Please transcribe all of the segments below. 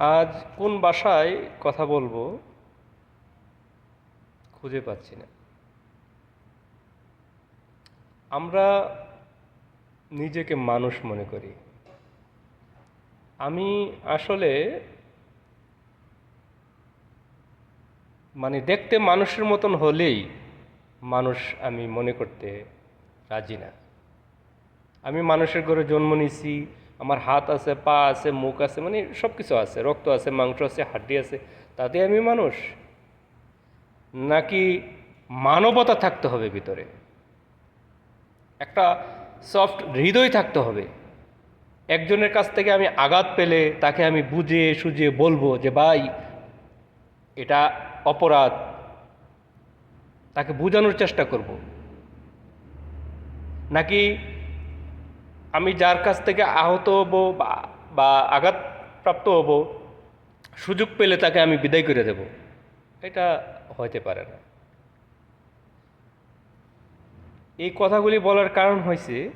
আজ কোন ভাষায় কথা বলব খুঁজে পাচ্ছি না। আমরা নিজেকে মানুষ মনে করি। আমি আসলে মানে দেখতে মানুষের মতন হলেই মানুষ আমি মনে করতে রাজি না। আমি মানুষের ঘরে জন্ম নিছি আমার হাত আছে, পা আছে, মুখ আছে মানে সব কিছু আছে, রক্ত আছে, মাংস আছে, হাড্ডি আছে, তাতে আমি মানুষ। নাকি মানবতা থাকতে হবে ভিতরে? একটা সফট হৃদয় থাকতে হবে। একজনের কাছ থেকে আমি আঘাত পেলে তাকে আমি বুঝে সুঝে বলব যে, ভাই, এটা অপরাধ। তাকে বোঝানোর চেষ্টা করব। নাকি আমি যার কাছ থেকে আহত হব বা- আঘাতপ্রাপ্ত হব, সুযোগ পেলে তাকে আমি বিদায় করে দেব। এটা হতে পারে না। এই কথাগুলি বলার কারণ হয়েছে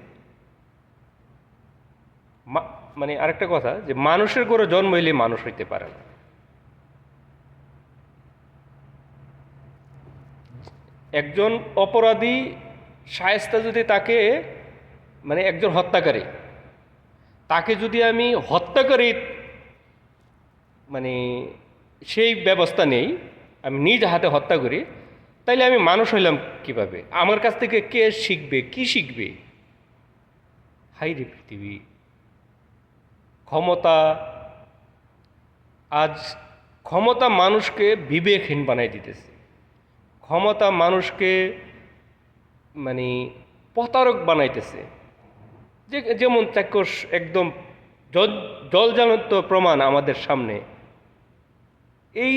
মানে আরেকটা কথা যে মানুষের করে জন্ম হইলে মানুষ হইতে পারে না। একজন অপরাধী শায়েস্তা যদি তাকে মানে একজন হত্যাকারী। তাকে যদি আমি হত্যাকারী মানে সেই ব্যবস্থা নেই, আমি নিজ হাতে হত্যা করি, তাইলে আমি মানুষ হইলাম কীভাবে? আমার কাছ থেকে কে শিখবে? কি শিখবে? হাই রে পৃথিবী। ক্ষমতা, আজ ক্ষমতা মানুষকে বিবেকহীন বানাই দিতেছে। ক্ষমতা মানুষকে মানে প্রতারক বানাইতেছে। যে যেমন চাক্ষুষ একদম জল জলজানত প্রমাণ আমাদের সামনে। এই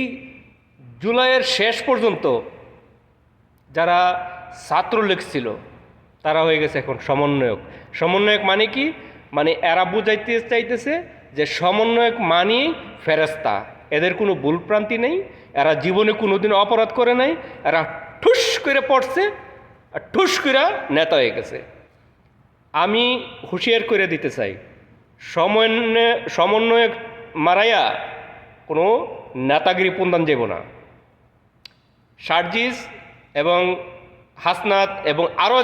জুলাইয়ের শেষ পর্যন্ত যারা ছাত্রলীগ ছিল, তারা হয়ে গেছে এখন সমন্বয়ক। সমন্বয়ক মানে কি? মানে এরা বুঝাইতে চাইতেছে যে সমন্বয়ক মানেই ফেরেস্তা এদের কোনো ভুলপ্রান্তি নেই, এরা জীবনে কোনোদিন অপরাধ করে নাই, এরা ঠুস করে পড়ছে, আর ঠুস করে নেতা হয়ে গেছে। আমি হুঁশিয়ার করে দিতে চাই। সমন্বয় সমন্বয়ক মারাইয়া কোনো নেতাগিরি পুন্দান যাব না। সার্জিস এবং হাসনাত এবং আরও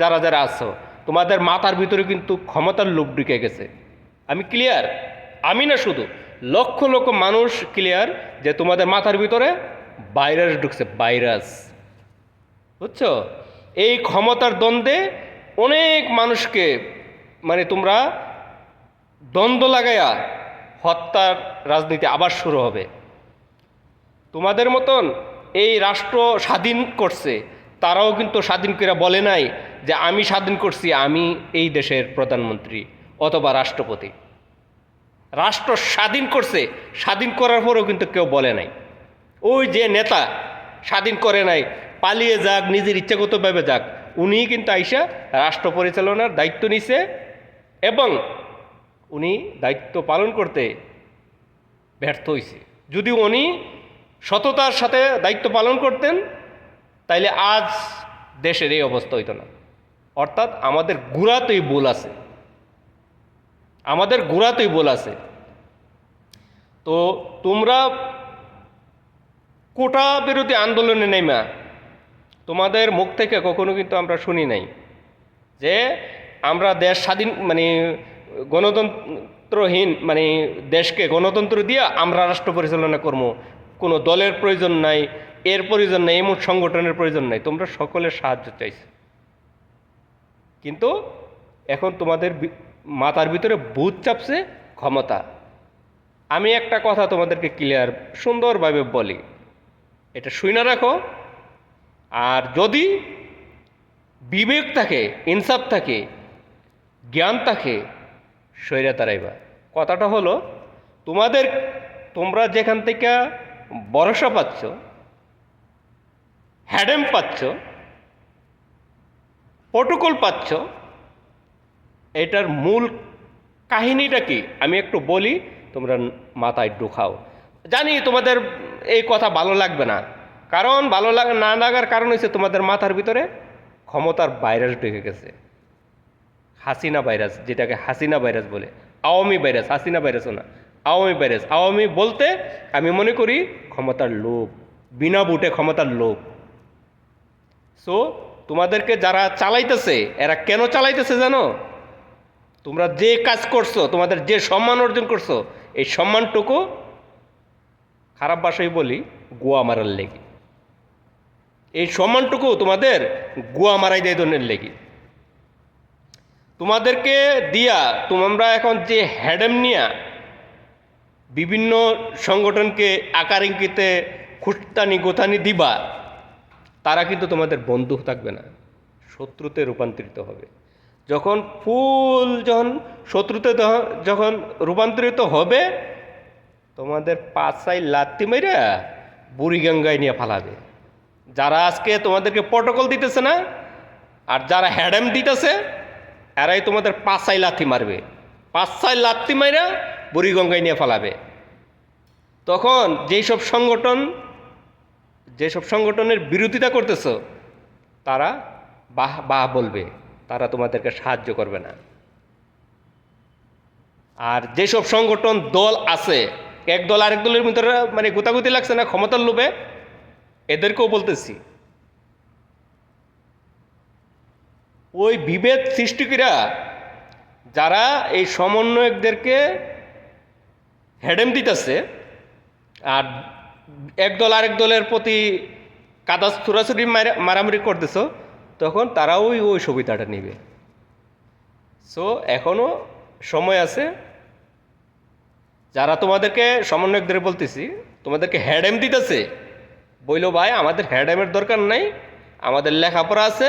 যারা যারা আছো, তোমাদের মাথার ভিতরে কিন্তু ক্ষমতার লোভ ঢুকে গেছে। আমি ক্লিয়ার আমি না শুধু? লক্ষ লক্ষ মানুষ ক্লিয়ার যে তোমাদের মাথার ভিতরে ভাইরাস ঢুকছে ভাইরাস বুঝছ? এই ক্ষমতার দ্বন্দ্বে অনেক মানুষকে মানে তোমরা দ্বন্দ্ব লাগাইয়া হত্যার রাজনীতি আবার শুরু হবে। তোমাদের মতন এই রাষ্ট্র স্বাধীন করছে, তারাও কিন্তু স্বাধীন করে বলে নাই যে আমি স্বাধীন করছি, আমি এই দেশের প্রধানমন্ত্রী অথবা রাষ্ট্রপতি। রাষ্ট্র স্বাধীন করছে, স্বাধীন করার পরেও কিন্তু কেউ বলে নাই। ওই যে নেতা স্বাধীন করে নাই, পালিয়ে যাক, নিজের ইচ্ছাগতভাবে যাক উনি কিন্তু আইসা রাষ্ট্র পরিচালনার দায়িত্ব নিছে এবং উনি দায়িত্ব পালন করতে ব্যর্থ হয়েছে যদি উনি সততার সাথে দায়িত্ব পালন করতেন, তাইলে আজ দেশের এই অবস্থা হইতো না। অর্থাৎ আমাদের গুড়াতেই ভুল আছে। আমাদের গোড়াতেই বল আছে। তো তোমরা কোটা বিরোধী আন্দোলনে নেমা তোমাদের মুখ থেকে কখনো কিন্তু আমরা শুনি নাই যে আমরা দেশ স্বাধীন মানে গণতন্ত্রহীন মানে দেশকে গণতন্ত্র দিয়ে আমরা রাষ্ট্র পরিচালনা করব। কোনো দলের প্রয়োজন নাই, এর প্রয়োজন নাই, এমন সংগঠনের প্রয়োজন নাই। তোমরা সকলের সাহায্য চাইছো। কিন্তু এখন তোমাদের মাথার ভিতরে ভূত চাপছে ক্ষমতা। আমি একটা কথা তোমাদেরকে ক্লিয়ার সুন্দরভাবে বলি। এটা শুনে রাখো। আর যদি বিবেক থাকে, ইনসাফ থাকে, জ্ঞান থাকে, সৈরা তারাইবা। কথাটা হলো, তোমাদের, তোমরা যেখান থেকে ভরসা পাচ্ছ, হ্যাডেম পাচ্ছ, প্রোটোকল পাচ্ছ, এটার মূল কাহিনীটা কি? আমি একটু বলি, তোমরা মাথায় ঢুকাও। জানি তোমাদের এই কথা ভালো লাগবে না। কারণ ভালো লাগা, না লাগার কারণ হচ্ছে তোমাদের মাথার ভিতরে ক্ষমতার ভাইরাস ঢুকে গেছে। হাসিনা ভাইরাস যেটাকে হাসিনা ভাইরাস বলে। আওয়ামী ভাইরাস হাসিনা ভাইরাসও না। আওয়ামী ভাইরাস আওয়ামী বলতে আমি মনে করি ক্ষমতার লোভ, বিনা বুটে ক্ষমতার লোভ। সো তোমাদেরকে যারা চালাইতেছে, এরা কেন চালাইতেছে জানো? তোমরা যে কাজ করছ, তোমাদের যে সম্মান অর্জন করছ, এই সম্মানটুকু খারাপ ভাষায় বলি, গোয়া মারার লেগে। এই সম্মানটুকু তোমাদের গুয়া মারাই দেয় ধরনের লেগে। তোমাদেরকে দিয়া তোমরা এখন যে হ্যাডেম নিয়া বিভিন্ন সংগঠনকে আকার ইঙ্গিতে খুঁটানি গোতানি দিবা, তারা কিন্তু তোমাদের বন্ধু থাকবে না, শত্রুতে রূপান্তরিত হবে। যখন ফুল যখন শত্রুতে যখন রূপান্তরিত হবে, তোমাদের পাঁচাই লাত্তি মেরা বুড়ি গঙ্গায় নিয়ে ফালাবে। যারা আজকে তোমাদেরকে প্রটোকল দিতেছে না, আর যারা হ্যাডেম দিতেছে, এরাই তোমাদের পাঁচাই লাথি মারবে। পাঁচাই লাথি মাইরা বুড়িগঙ্গায় নিয়ে ফেলাবে। তখন যেই সব সংগঠন, যেসব সংগঠনের বিরোধিতা করতেছো, তারা বাহ বাহ বলবে, তারা তোমাদেরকে সাহায্য করবে না। আর যেসব সংগঠন দল আছে, এক দল আরেক দলের ভিতরে মানে গুতাগুতি লাগছে না, ক্ষমতার লোভে এদেরকেও বলতেছি, ওই বিভেদ সৃষ্টিকীরা যারা এই সমন্বয়কদেরকে হেডেম দিতেছে আর এক দল আরেক দলের প্রতি কাদা ছুরাছুরি মারা- মারামারি করতেছ, তখন তারাও ওই সুবিধাটা নেবে। সো এখনও সময় আছে, যারা তোমাদেরকে সমন্বয়কদের বলতেছি, তোমাদেরকে হ্যাডেম দিতেছে বইলো, ভাই, আমাদের হ্যাডেমের দরকার নাই, আমাদের লেখাপড়া আছে,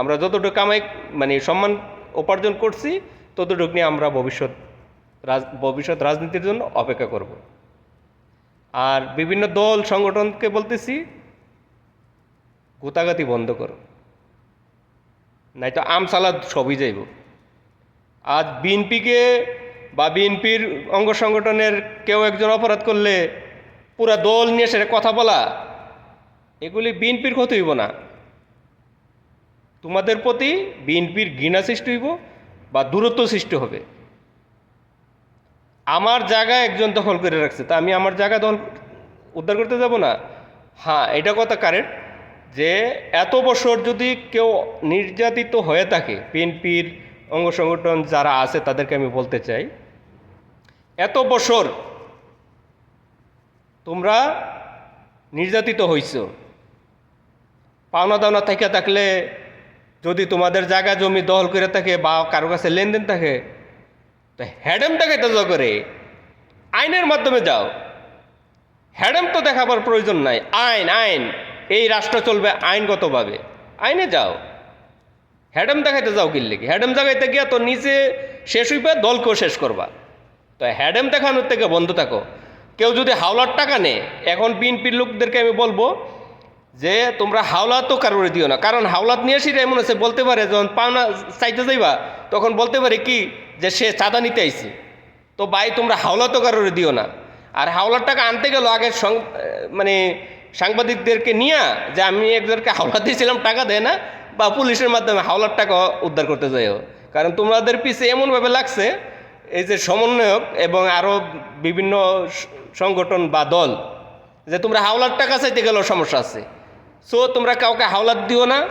আমরা যতটুকু কামাই মানে সম্মান উপার্জন করছি, ততটুকু নিয়ে আমরা ভবিষ্যৎ রাজ, ভবিষ্যৎ রাজনীতির জন্য অপেক্ষা করব। আর বিভিন্ন দল সংগঠনকে বলতেছি গোতাগাতি বন্ধ করো নাই তো আম সালাদ সবই যাইব। আজ বিএনপিকে বা বিএনপির অঙ্গ সংগঠনের কেউ একজন অপরাধ করলে পুরা দল নিয়ে সেটা কথা বলা এগুলি বিএনপির ক্ষতি হইব না। তোমাদের প্রতি বিএনপির ঘৃণা সৃষ্টি হইব বা দূরত্ব সৃষ্টি হবে। আমার জায়গা একজন দখল করে রাখছে, তা আমি আমার জায়গা দখল উদ্ধার করতে যাব না? হ্যাঁ এটা কথা কারেক্ট যে এত বছর যদি কেউ নির্যাতিত হয়ে থাকে, বিএনপির অঙ্গ সংগঠন যারা আছে তাদেরকে আমি বলতে চাই, এত বছর তোমরা নির্যাতিত হইছ পাওনা দাওনা থেকে থাকলে যদি তোমাদের জায়গা জমি দখল করে থাকে বা কারও কাছে লেনদেন থাকে, তো হ্যাডেম দেখাইতে যাও করে। আইনের মাধ্যমে যাও। হ্যাডেম তো দেখাবার প্রয়োজন নাই। আইন আইন। এই রাষ্ট্র চলবে আইনগতভাবে। আইনে যাও। হ্যাডেম দেখাইতে যাও কিনলে কি হ্যাডেম দেখাইতে গিয়া তো নিচে শেষ হইবে, দলকেও শেষ করবা। তো হ্যাডেম দেখানোর থেকে বন্ধ থাকো। কেউ যদি হাওলার টাকা নেয় এখন বিএনপির লোকদেরকে আমি বলব যে তোমরা হাওলা তো কারোর দিও না। কারণ হাওলাত নিয়ে আসি এমন আছে, বলতে পারে যখন পাওনা চাইতে যাইবা, তখন বলতে পারে কি যে সে চাঁদা নিতে আইছে। তো ভাই, তোমরা হাওলা তো কারোর দিও না। আর হাওলার টাকা আনতে গেল আগে মানে সাংবাদিকদেরকে নিয়ে যে আমি একজনকে হাওলা দিয়েছিলাম, টাকা দেয় না, বা পুলিশের মাধ্যমে হাওলার টাকা উদ্ধার করতে যাইও। কারণ তোমাদের পিছে এমনভাবে লাগছে, এই যে সমন্বয়ক এবং আরও বিভিন্ন সংগঠন বা দল, যে তোমরা হাওলার টাকা চাইতে গেলেও সমস্যা আছে। সো তোমরা কাউকে হাওলাত দিও না।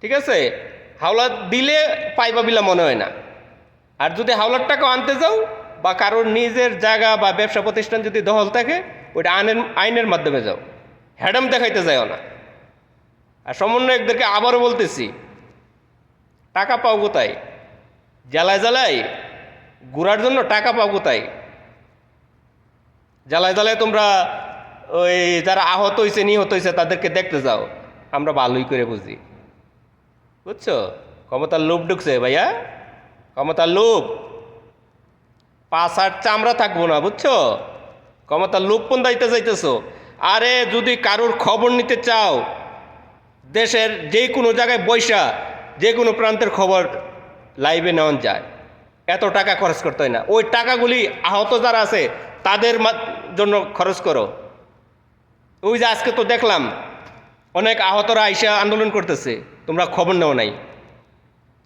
ঠিক আছে? হাওলাত দিলে পাইবা বিলা মনে হয় না। আর যদি হাওলার টাকা আনতে যাও বা কারোর নিজের জায়গা বা ব্যবসা প্রতিষ্ঠান যদি দহল থাকে, ওইটা আইনের আইনের মাধ্যমে যাও। হ্যাডাম দেখাইতে যাও না। আর সমন্বয়কদেরকে আবারও বলতেছি, টাকা পাও কোথায়? জ্বালায় জ্বালায়, ঘুরার জন্য টাকা পাও কোথায়? জ্বালায় জ্বালায় তোমরা ওই যারা আহত হয়েছে নিহত হয়েছে তাদেরকে দেখতে যাও। আমরা ভালোই করে বুঝি। বুঝছ? ক্ষমতার লোভ ঢুকছে ভাইয়া। ক্ষমতার লোভ। পাঁচ আট চামড়া থাকব না, বুঝছ? ক্ষমতার লোভ কোন দাইতে যাইতেছো? আরে, যদি কারোর খবর নিতে চাও, দেশের যে কোনো জায়গায় বৈশা যে কোনো প্রান্তের খবর লাইভে নেওয়া যায়। এত টাকা খরচ করতে হয় না। ওই টাকাগুলি আহত যারা আছে, তাদের জন্য খরচ করো। ওই যে আজকে তো দেখলাম, অনেক আহতরা আইসা আন্দোলন করতেছে, তোমরা খবর নেও নাই।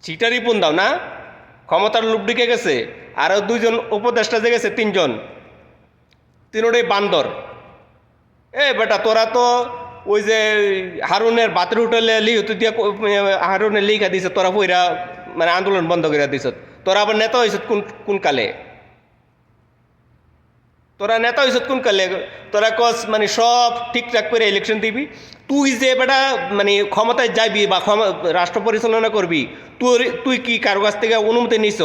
চিটারি পুন দাও না, ক্ষমতার লুপ ঢুকে গেছে আরও দুইজন উপদেষ্টা যে গেছে, তিনজন। তিনোটাই বান্দর। এ বেটা, তোরা তো ওই যে হারুনের বাতের হোটেলে লিহতে দিয়া কো- হারুনের লিখা দিছে, তোরা পইরা মানে আন্দোলন বন্ধ করে দিছ তোরা আবার নেতা হয়েছ কোন কোন কালে? তোরা নেতা হয়েছ কোন কালে? তোরা কস মানে সব ঠিকঠাক করে ইলেকশন দিবি। তুই যে বেটা মানে ক্ষমতায় যাবি বা রাষ্ট্র পরিচালনা করবি তুই তুই কি কারও কাছ থেকে অনুমতি নিছ?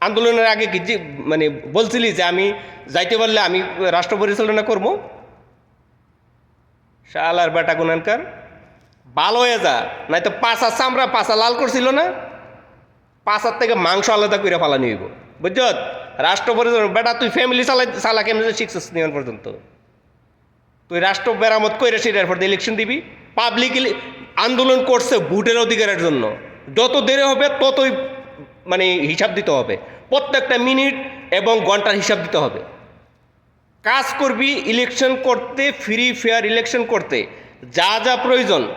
আন্দোলনের আগে কি যে- মানে বলছিলি যে আমি যাইতে পারলে আমি রাষ্ট্র পরিচালনা করব? শালার বেটা গুনানকার ভালো হয়ে যা নাই তো পাঁচা চামড়া পাঁচা লাল করছিল না? পাঁচার থেকে মাংস আলাদা করে ফালানি হইব। বুঝছ? রাষ্ট্র পরিচালনা বেটা, তুই ফ্যামিলি চালাই, চালা কেমন শিখছিস নিয়ন পর্যন্ত? তুই রাষ্ট্র মেরামত করে সেটার ইলেকশন দিবি। পাবলিক আন্দোলন করছে ভোটের অধিকারের জন্য। যত দেরি হবে, ততই মানে হিসাব দিতে হবে। প্রত্যেকটা মিনিট এবং ঘণ্টার হিসাব দিতে হবে। কাজ করবি ইলেকশন করতে ফ্রি ফেয়ার ইলেকশন করতে। যা যা প্রয়োজন,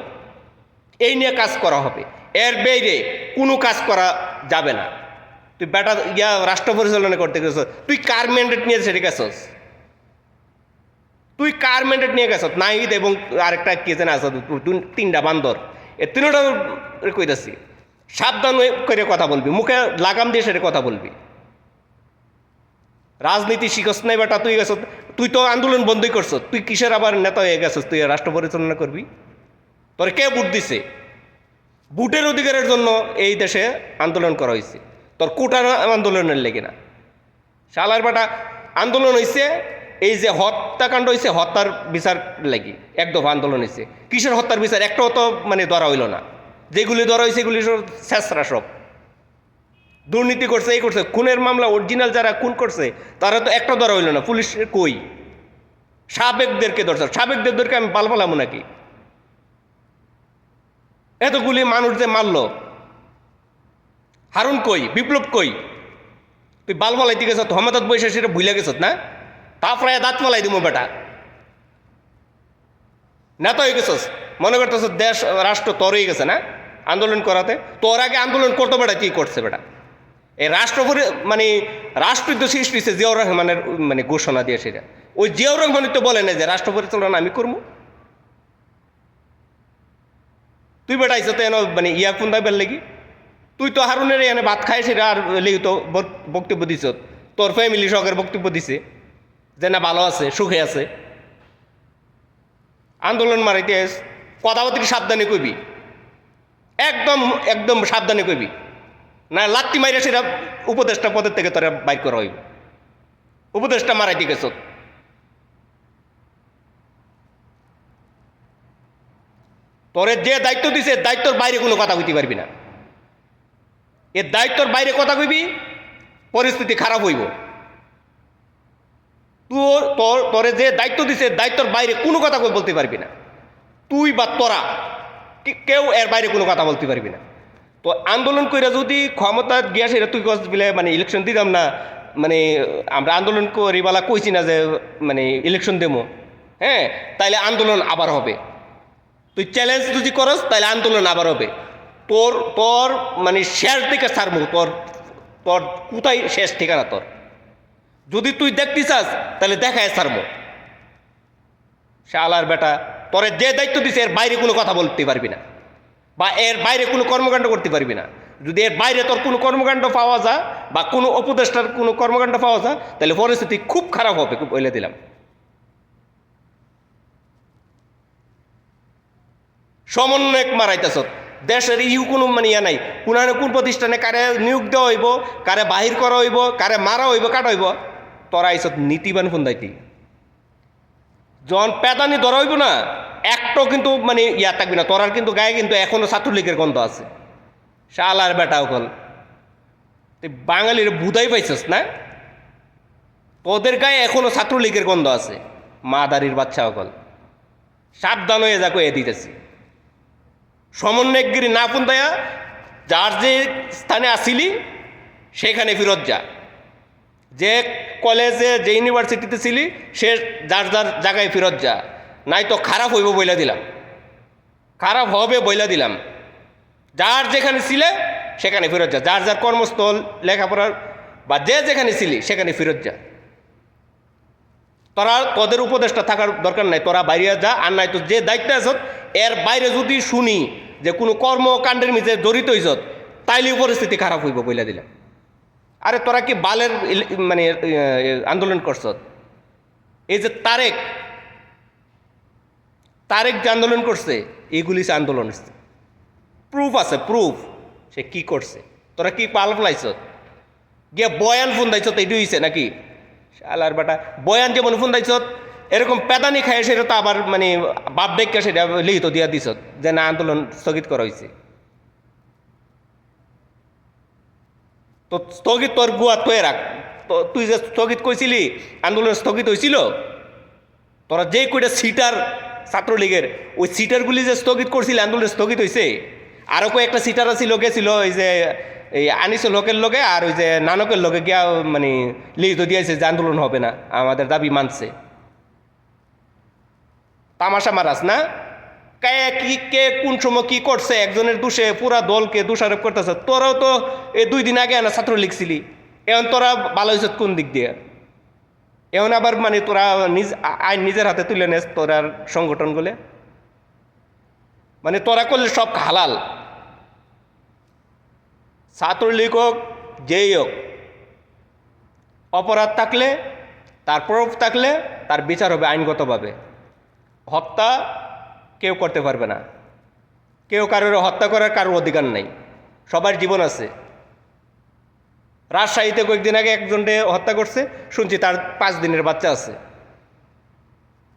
এই নিয়ে কাজ করা হবে। এর বাইরে কোনো কাজ করা যাবে না। তুই বেটা ইয়া রাষ্ট্র পরিচালনা করতে গেছ, তুই কার ম্যান্ডেট নিয়ে সেটা গেছস? তুই কার ম্যান্ডেট নিয়ে গেছত নাহিদ এবং আরেকটা কে যেন আছে তিনটা বান্দর। এ তিনটা কইতাছি। সাবধান করে কথা বলবি, মুখে লাগাম দিয়ে সেটা কথা বলবি। রাজনীতি শিখস নাই বেটা, তুই গেছ তুই তো আন্দোলন বন্ধই করছ তুই কিসের আবার নেতা হয়ে গেছিস, তুই রাষ্ট্র পরিচালনা করবি? তোর কে ভোট দিছে? ভোটের অধিকারের জন্য এই দেশে আন্দোলন করা হয়েছে তোর কোটার আন্দোলনের লেগে না শালার বেটা আন্দোলন হয়েছে এই যে হত্যাকাণ্ড হয়েছে হত্যার বিচার লাগি, এক দফা আন্দোলন হয়েছে কিসের হত্যার বিচার? একটাও তো মানে ধরা হইল না। যেগুলি ধরা হয়েছে এগুলি শেষরা সব। দুর্নীতি করছে, এই করছে, খুনের মামলা অরিজিনাল যারা খুন করছে, তারা তো একটা ধরা হইল না পুলিশের কই? সাবেকদেরকে ধরছে সাবেকদেরকে আমি পালামো নাকি? এতগুলি মানুষ যে মারলো হারুন কই বিপ্লব কই। তুই বাল মালাইতে গেছ হমাদাত বসে সেটা ভুলে গেছত না? তারপরে দাঁত মালাই দিব বেটা। নেতা হয়ে গেছস। মনে করতেছ দেশ রাষ্ট্র তোর হয়ে গেছে না? আন্দোলন করাতে তোর আগে আন্দোলন করতো বেটা, কি করছে বেটা? এই রাষ্ট্র মানে রাষ্ট্রই তো সৃষ্টি হয়েছে জিয়াউর রহমানের মানে ঘোষণা দিয়ে সেটা ওই জিয়াউর রহমান তো বলে না যে রাষ্ট্র পরিচালনা আমি করব তুই বেটা আইসো তো এনে মানে ইয়া কোন দাবের লেগি? তুই তো হারুনের এনে ভাত খাই আর লেগে তো বক্তব্য দিছ। তোর ফ্যামিলি সহকারে বক্তব্য দিছে, যে না ভালো আছে, সুখে আছে। আন্দোলন আইস কথাবার্তি সাবধানে কইবি। একদম একদম সাবধানে কইবি। না, লাত্তি মাইরে সেটা উপদেষ্টা পদের থেকে তোরা বাইর করা হইব। উপদেষ্টা মারাইতে গেছ। তোরে যে দায়িত্ব দিছে, দায়িত্বর বাইরে কোনো কথা কইতে পারবি না। এর দায়িত্বর বাইরে কথা কইবি? পরিস্থিতি খারাপ হইব। তোর তোর, তোরে যে দায়িত্ব দিছে দায়িত্বর বাইরে কোনো কথা কই বলতে পারবি না। তুই বা তোরা কেউ এর বাইরে কোনো কথা বলতে পারবি না। তো আন্দোলন কইরা যদি ক্ষমতা গিয়া তুই কস বিলে মানে ইলেকশন দিতাম না মানে আমরা আন্দোলন করিবালা কইছি না যে মানে ইলেকশন দেবো হ্যাঁ তাইলে আন্দোলন আবার হবে। তুই চ্যালেঞ্জ যদি করস তাহলে আন্দোলন আবার হবে। তোর তোর মানে শেষ দিকে ছাড়বো তোর তোর কোথায় শেষ ঠিকানা তোর? যদি তুই দেখতে চাস, তাহলে দেখায় ছাড়বো শালার বেটা তোরে যে দায়িত্ব দিছে, এর বাইরে কোনো কথা বলতে পারবি না। বা এর বাইরে কোনো কর্মকাণ্ড করতে পারবি না। যদি এর বাইরে তোর কোনো কর্মকাণ্ড পাওয়া যায় বা কোনো উপদেষ্টার কোনো কর্মকাণ্ড পাওয়া যায় তাহলে পরিস্থিতি খুব খারাপ হবে, খুব বলে দিলাম। সমন্বয়ক মারাইতেছ। দেশের ইউ কোনো মানে ইয়া নাই। কোন কোন প্রতিষ্ঠানে কারে নিয়োগ দেওয়া হইব, কারে বাহির করা হইব, কারে মারা হইব, কাটা হইব, তোরা আইসত নীতিবান ফোন দাইতি জন পেদানি ধরা হইব না, একটাও কিন্তু মানে ইয়া থাকবি না, তোরার কিন্তু গায়ে কিন্তু এখনও ছাত্রলীগের গন্ধ আছে। শালার বেটা ওকল তুই বাঙালির বুধাই পাইছস না? তোদের গায়ে এখনও ছাত্রলীগের গন্ধ আছে, মাদারির বাচ্চা অকল। সাবধান হয়ে যা কয়ে দিতেছি। সমন্বয়গিরি না পুন্দায়া, যার যে স্থানে আসিলি, সেখানে ফেরত যা। যে কলেজে, যে ইউনিভার্সিটিতে ছিলি, সে যার যার জায়গায় ফেরত যা। নাই তো খারাপ হইব বইলা দিলাম। খারাপ হবে বইলা দিলাম। যার যেখানে ছিলে, সেখানে ফেরত যা। যার যার কর্মস্থল, লেখাপড়ার, বা যে যেখানে ছিলি, সেখানে ফেরত যা। তোরা তোদের উপদেশটা থাকার দরকার নাই, তোরা বাইরে যা, আর নাই তো যে দায়িত্বে আছত এর বাইরে যদি শুনি যে কোনো কর্মকাণ্ডের মিজে জড়িত হইছত তাইলে পরিস্থিতি খারাপ হইব বইলা দিলাম। আরে তোরা কি বালের মানে আন্দোলন করছ এই যে তারেক তারেক যে আন্দোলন করছে এইগুলি সে আন্দোলন। প্রুফ আছে প্রুফ সে কি করছে? তোরা কি পাল ফলাইছ গিয়া বয়ান ফোন দাইছ এইটু হইছে নাকি? শালার বেটা, বয়ান যেমন ফোন দাইছ এরকম পেদানি খায় সেটা তো আবার মানে বাপ ডেকে সেটা লিখিত দিয়া দিছ যে না আন্দোলন স্থগিত করা হয়েছে তো স্থগিত তোর গুয়া তোয়ে রাখ। তুই যে স্থগিত কইছিলি, আন্দোলন স্থগিত হয়েছিল তোরা যে কইটা সিটার ছাত্রলীগের, ওই সিটারগুলি যে স্থগিত করছিল, আন্দোলন স্থগিত হয়েছে আরও কয়েকটা সিটার ছিল গেছিল ওই যে এই আনিসুল হকের লোকে আর ওই যে নানকের লোকে গিয়া মানে লিখিত দিয়েছে যে আন্দোলন হবে না, আমাদের দাবি মানছে। তামাশা মারাস না? কে কি, কে কোন সময় কি করছে, একজনের দোষে পুরা দলকে দোষারোপ করতেছে, তোরাও তো এই দুই দিন আগে না ছাত্র লিখছিলি এখন তোরা ভালো হয়েছে কোন দিক দিয়ে? এখন আবার মানে তোরা নিজ আইন নিজের হাতে তুলে নেস তোরার সংগঠনগুলো? মানে তোরা করলে সব হালাল। ছাত্রলীগ হোক যেই হোক অপরাধ থাকলে, তার প্রভাব থাকলে, তার বিচার হবে আইনগতভাবে। হত্যা কেউ করতে পারবে না। কেউ কারোর হত্যা করার কারোর অধিকার নাই। সবার জীবন আছে। রাজশাহীতে কয়েকদিন আগে একজনকে হত্যা করছে, শুনছি তার পাঁচ দিনের বাচ্চা আছে।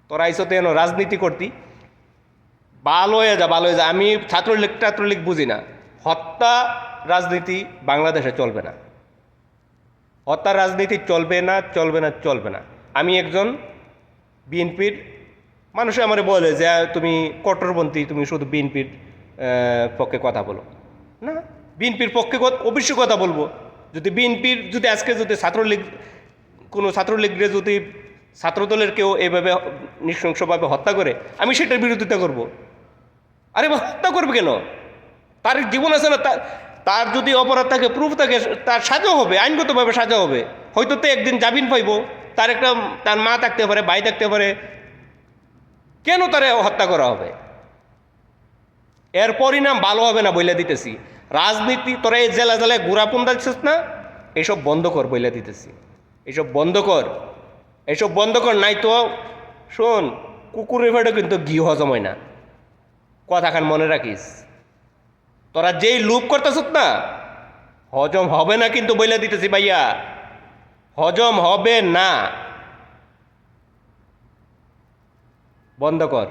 তোরা আইসো তো রাজনীতি করতি। ভালো হয়ে যা ভালো হয়ে যা। আমি ছাত্রলীগ ছাত্রলীগ বুঝি না। হত্যা রাজনীতি বাংলাদেশে চলবে না। হত্যা রাজনীতি চলবে না চলবে না চলবে না। আমি একজন বিএনপির, মানুষে আমার বলে যে তুমি কট্টরপন্থী, তুমি শুধু বিএনপির পক্ষে কথা বলো। না, বিএনপির পক্ষে অবশ্যই কথা বলব। যদি বিএনপির, যদি আজকে যদি ছাত্রলীগ, কোনো ছাত্রলীগরে যদি ছাত্রদলের কেউ এভাবে নৃশংসভাবে হত্যা করে, আমি সেটার বিরোধিতা করব। আরে, হত্যা করবে কেন? তার জীবন আছে না তার তার যদি অপরাধ থাকে প্রুফ থাকে, তার সাজা হবে, আইনগতভাবে সাজা হবে। হয়তো তো একদিন জামিন পাইব, তার একটা, তার মা থাকতে পারে, ভাই থাকতে পারে। কেন তারে হত্যা করা হবে? এর পরিণাম ভালো হবে না বইলে দিতেছি। রাজনীতি, তোরা এই জেলা জেলায় গুড়াপুন দিচ্ছিস না? এইসব বন্ধ কর বইলে দিতেছি। এইসব বন্ধ কর। এইসব বন্ধ কর, নাই তো, শোন, কুকুরের ভেড়ে কিন্তু ঘি হজম হয় না। কথাখান মনে রাখিস। তোরা যেই লুপ করতেছ না, হজম হবে না কিন্তু বইলে দিতেছি ভাইয়া। হজম হবে না। বন্ধ কর।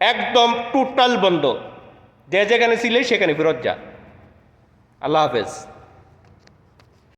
একদম টোটাল বন্ধ। যে যেখানে ছিলে সেখানে ফেরত যা। আল্লাহ হাফেজ।